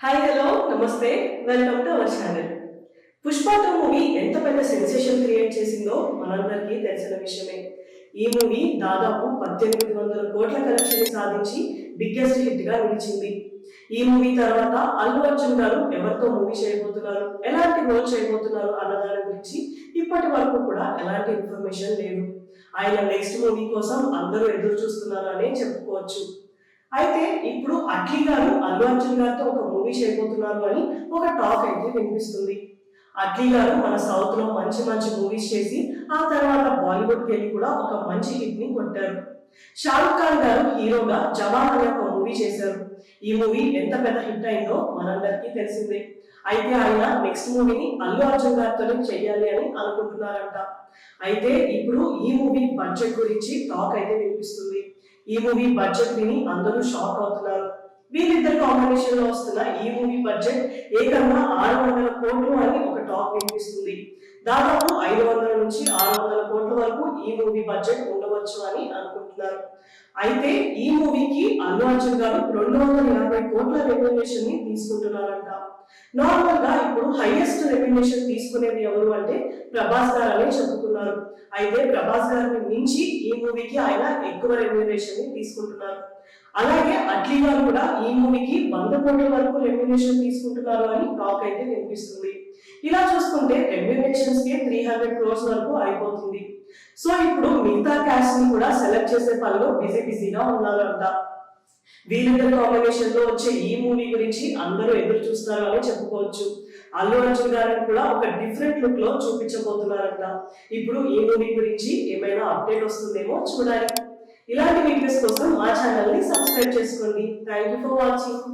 నమస్తే welcome to our channel Pushpa two movie ఎంత పెద్ద సెన్సేషన్ క్రియేట్ చేసిందో మనందరికీ తెలిసిన విషయమే. ఈ మూవీ దాదాపు పద్దెనిమిది వందల కోట్ల కలెక్షన్ సాధించి బిగ్గెస్ట్ హిట్గా నిలిచింది. ఈ మూవీ తర్వాత అల్లు అర్జున్ గారు ఎవరితో మూవీ చేయబోతున్నారు ఎలాంటి రోల్ చేయబోతున్నారు అన్న దాని గురించి ఇప్పటి వరకు కూడా ఎలాంటి ఇన్ఫర్మేషన్ లేదు. ఆయన నెక్స్ట్ మూవీ కోసం అందరూ ఎదురు చూస్తున్నారు అనే చెప్పుకోవచ్చు. అయితే ఇప్పుడు అఖిల్ గారు అల్లు అర్జున్ గారితో ఒక మూవీ చేయబోతున్నారు అని ఒక టాక్ అయితే వినిపిస్తుంది. అఖిల్ గారు మన సౌత్లో మంచి మంచి మూవీస్ చేసి ఆ తర్వాత బాలీవుడ్కి వెళ్ళి కూడా ఒక మంచి హిట్ని కొట్టారు. షారుఖ్ ఖాన్ గారు హీరోగా జవాన్ అనే ఒక మూవీ చేశారు. ఈ మూవీ ఎంత పెద్ద హిట్ అయిందో మనందరికీ తెలిసిందే. అయితే ఆయన నెక్స్ట్ మూవీని అల్లు అర్జున్ గారితోనే చెయ్యాలి అని అనుకుంటున్నారంట. అయితే ఇప్పుడు ఈ మూవీ బడ్జెట్ గురించి టాక్ అయితే వినిపిస్తుంది. ఈ మూవీ బడ్జెట్ విని అందరూ షాక్ అవుతున్నారు. వీళ్ళిద్దరు కాంబినేషన్లో వస్తున్న ఈ మూవీ బడ్జెట్ ఏకంగా ఆరు వందల కోట్లు అని ఒక టాక్ వినిపిస్తుంది. దాదాపు ఐదు వందల నుంచి ఈ మూవీ బడ్జెట్ ఉండవచ్చు అని అనుకుంటున్నారు. అయితే ఈ మూవీకి అల్లు అర్జున్ గారు రెండు వందల యాభై కోట్ల రెమ్యునేషన్ని తీసుకుంటున్నారంట. నార్మల్గా ఇప్పుడు హైయెస్ట్ రెమ్యునేషన్ తీసుకునేది ఎవరు అంటే ప్రభాస్ గారు అని చెప్పుకున్నారు అయితే ప్రభాస్ గారిని మించి ఈ మూవీకి ఆయన ఎక్కువ రెమ్యునేషన్ని తీసుకుంటున్నారు. అలాగే అట్లీ గారు కూడా ఈ మూవీకి వంద కోట్ల వరకు రెమ్యునేషన్ తీసుకుంటున్నారు అని టాక్ అయితే వినిపిస్తుంది. ఇలా చూసుకుంటే రెమ్యునేషన్స్కి త్రీ హండ్రెడ్ క్రోర్స్ వరకు అయిపోతుంది. సో ఇప్పుడు మిగతా క్యాష్ని కూడా సెలెక్ట్ చేసే పనిలో బిజీ బిజీగా ఉన్నారు అంట వీరిద్దరు కాంబినేషన్లో వచ్చే ఈ మూవీ గురించి అందరూ ఎదురు చూస్తారు అని చెప్పుకోవచ్చు. అల్లు అర్జున్ గారిని కూడా ఒక డిఫరెంట్ లుక్లో చూపించబోతున్నారంట. ఇప్పుడు ఈ మూవీ గురించి ఏమైనా అప్డేట్ వస్తుందేమో చూడాలి. ఇలాంటి వీడియోస్ కోసం మా ఛానల్ని సబ్స్క్రైబ్ చేసుకోండి. Thank you for watching